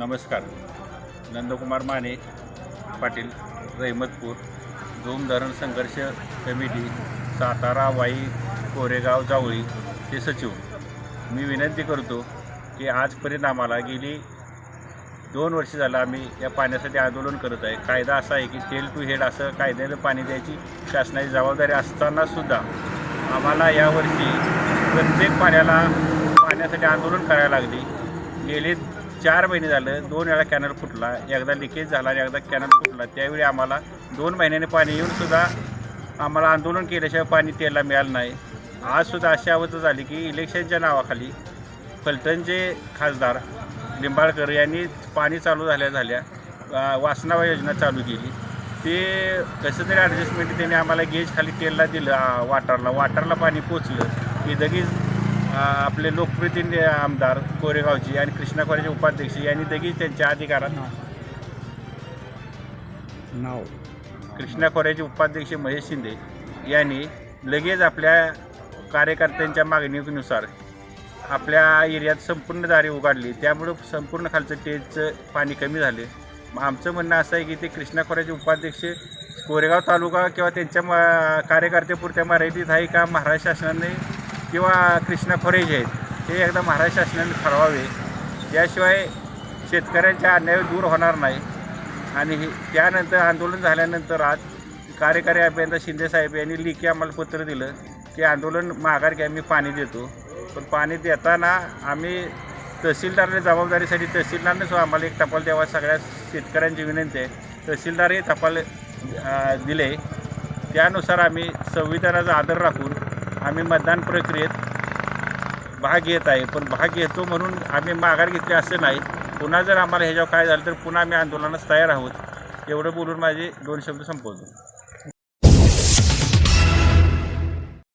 नमस्कार. नंदकुमार माने पाटील रहिमतपूर दोन धरण संघर्ष कमिटी सातारा वाई कोरेगाव जावळी ते सचिव. मी विनंती करतो की आजपर्यंत आम्हाला गेली दोन वर्ष झालं आम्ही या पाण्यासाठी आंदोलन करत आहे. कायदा असा आहे की टेल टू हेड असं कायद्यानं पाणी द्यायची शासनाची जबाबदारी असतानासुद्धा आम्हाला यावर्षी प्रत्येक पाण्याला पाण्यासाठी आंदोलन करायला लागली. गेले चार महिने झालं दोन वेळा कॅनल फुटला एकदा लिकेज झाला आणि एकदा कॅनल फुटला. त्यावेळी आम्हाला दोन महिन्याने पाणी येऊनसुद्धा आम्हाला आंदोलन केल्याशिवाय पाणी तेला मिळालं नाही. आजसुद्धा अशी अवस्था झाली की इलेक्शनच्या नावाखाली फलटणचे खासदार लिंबाळकर यांनी पाणी चालू झाल्या झाल्या वासनावा योजना चालू केली. ते कसं तरी ॲडजस्टमेंट त्यांनी आम्हाला गेज खाली तेलला दिलं वाटरला वाटारला वाटारला पाणी पोचलं. की लगेच आपले लोकप्रतिनिधी आमदार कोरेगावची आणि कृष्णा खोऱ्याचे उपाध्यक्ष यांनी लगेच त्यांच्या अधिकारात नाव. कृष्णा खोऱ्याचे उपाध्यक्ष महेश शिंदे यांनी लगेच आपल्या कार्यकर्त्यांच्या मागणीनुसार आपल्या एरियात संपूर्ण दारे उघडली. त्यामुळं संपूर्ण खालचं टेजचं पाणी कमी झाले. मग आमचं म्हणणं असं आहे की ते कृष्णा खोऱ्याचे उपाध्यक्ष कोरेगाव तालुका किंवा त्यांच्या म कार्यकर्त्यापुरत्या मराठीत आहे का? महाराष्ट्र शासनाने किंवा कृष्णा फरेज आहेत हे एकदा महाराष्ट्र शासनाने ठरवावे. याशिवाय शेतकऱ्यांच्या अन्याय दूर होणार नाही. आणि हे त्यानंतर आंदोलन झाल्यानंतर आज कार्यकारी अभियंता शिंदेसाहेब यांनी लिखी आम्हाला पत्र दिलं की आंदोलन माघार की आम्ही पाणी देतो. पण पाणी देताना आम्ही तहसीलदारने जबाबदारीसाठी तहसीलदारने सुद्धा आम्हाला एक टपाल द्यावा सगळ्या शेतकऱ्यांची विनंती आहे. तहसीलदारही टपाल दिले. त्यानुसार आम्ही संविधानाचा आदर राखून आम्ही मतदान प्रक्रियेत भाग घेत आहे. पण भाग घेतो म्हणून आम्ही माघार घेतली असं नाही. पुन्हा जर आम्हाला ह्याच्यावर काय झालं तर पुन्हा आम्ही आंदोलनास तयार आहोत. एवढं बोलून माझे दोन शब्द संपवतो.